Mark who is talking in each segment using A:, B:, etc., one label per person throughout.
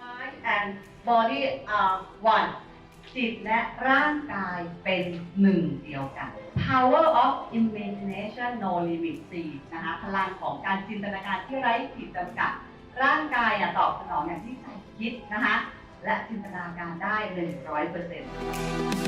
A: Mind and body are one จิตและร่างกายเป็นหนึ่งเดียวกัน Power of imagination no limit 4นะคะ พลังของการจินตนาการที่ไร้ขีดจำกัด ร่างกายอะตอบสนองอย่างที่ใจคิดนะคะ และจินตนาการได้ 100%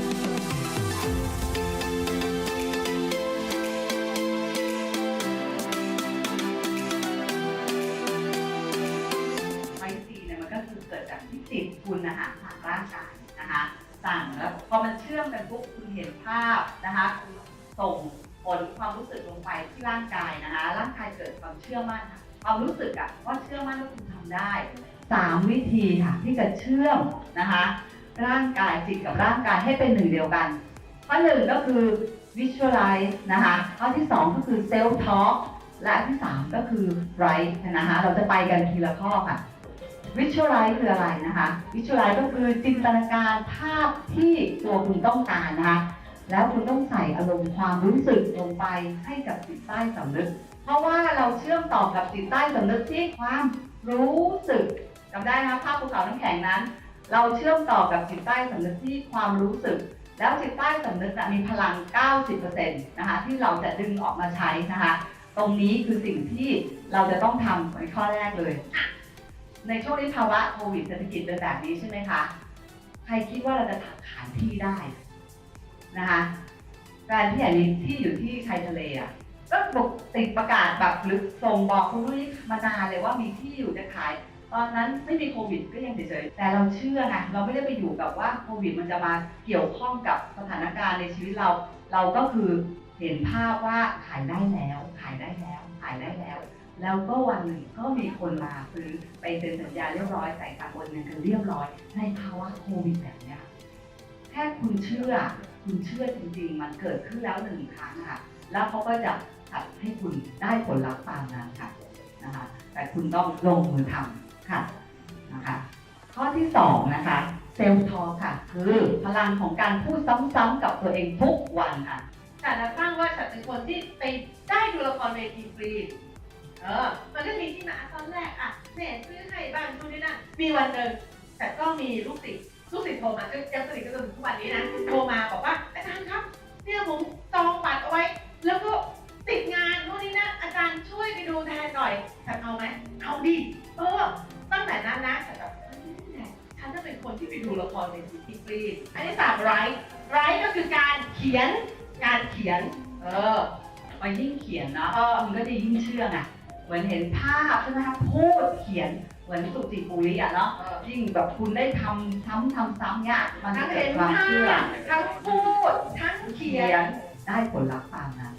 A: คุณนะคะผ่านร่างกายนะคะสั่งแล้วพอมันเชื่อมกันปุ๊บคุณเห็นภาพนะคะคุณส่งผลความรู้สึกลงไปที่ร่างกายนะคะ ร่างกายเกิดความเชื่อมั่นความรู้สึกอะว่าเชื่อมั่นว่าคุณทำได้สามวิธีค่ะที่จะเชื่อมนะคะ ร่างกายจิตกับร่างกายให้เป็นหนึ่งเดียวกัน ข้อหนึ่งก็คือ visualize นะคะ ข้อที่สองก็คือ self talk และที่สามก็คือ write นะคะ เราจะไปกันทีละข้อค่ะ visualize คืออะไรนะคะ visualize ก็คือจินตนาการภาพที่ตัวคุณต้องการนะคะแล้วคุณต้องใส่อารมณ์ความรู้สึกลงไปให้กับจิตใต้สำนึก เพราะว่าเราเชื่อมต่อกับจิตใต้สำนึกที่ความรู้สึกจำได้นะภาพภูเขาน้ำแข็งนั้น เราเชื่อมต่อกับจิตใต้สำนึกที่ความรู้สึก แล้วจิตใต้สำนึกน่ะมีพลัง 90%นะคะที่เราจะดึงออกมาใช้นะคะ ตรงนี้คือสิ่งที่เราจะต้องทำในข้อแรกเลย ในช่วงนี้ภาวะโควิดเศรษฐกิจเป็นแบบนี้ใช่ไหมคะ ใครคิดว่าเราจะขายที่ได้นะคะ การที่อย่างนี้ที่อยู่ที่ชายทะเลอะก็บอกติดประกาศแบบหรือส่งบอกคุณรู้มานานเลยว่ามีที่อยู่จะขาย ตอนนั้นไม่มีโควิดก็ยังเฉยๆ แต่เราเชื่อไงเราไม่ได้ไปอยู่กับว่าโควิดมันจะมาเกี่ยวข้องกับสถานการณ์ในชีวิตเรา เราก็คือเห็นภาพว่าขายได้แล้ว ขายได้แล้ว ขายได้แล้ว แล้วก็วันหนึ่งก็มีคนมาซื้อไปเซ็นสัญญาเรียบร้อยจ่ตังค์โอนเงินกันเรียบร้อย ในภาวะโควิดแบบเนี้ยแค่คุณเชื่อ คุณเชื่อจริงๆ มันเกิดขึ้นแล้วหนึ่งครั้งค่ะ แล้วเขาก็จะจัดให้คุณได้ผลลัพธ์ตามนั้นค่ะนะคะแต่คุณต้องลงมือทำค่ะนะคะข้อที่สองนะคะเซลฟ์ทอค่ะ คือพลังของการพูดซ้ำๆกับตัวเองทุกวันค่ะ
B: แต่ละตั้งว่าฉันเป็นคนที่ไปได้ดูละครเวทีฟรี เออ มันก็มีที่มาอะตอนแรกอะแม่ซื้อให้บ้างทุนนี่นั่นมีวันหนึ่งแต่ก็มีลูกศิษย์ลูกศิษย์โทรมาก็ยังสนิทกันจนถึงทุกวันนี้นะโทรมาบอกว่าอาจารย์ครับ เนี่ยผมจองบัตรเอาไว้ แล้วก็ติดงานนู่นนี่นั่นอาจารย์ช่วยไปดูแทนหน่อยฉันเอาไหมเอาดิเออตั้งแต่นั้นนะฉันแบบเฮ้ยเนี่ยฉันจะเป็นคนที่ไปดูละครเวทีฟรีอันที่สามไรไรก็คือการเขียนการเขียน เออ
A: พอยิ่งเขียนเนาะ
B: เออ
A: คุณก็จะยิ่งเชื่อไงเห มือนเห็นภาพใช่ไหมคะพูดเขียนเหมือนสุจิปุริอะเนาะ
B: เออ
A: ยิ่งแบบคุณได้ทำซ้ำทำซ้ำเนี่ยมันจะ
B: ทั้ง
A: เกิ
B: เห็
A: ด
B: น
A: ความ
B: ภา
A: เชื่อ
B: พทั้งพูด ทั้งเขี
A: เขี
B: ย
A: ย
B: น
A: นได้ผลลัพธ์ตามนั้น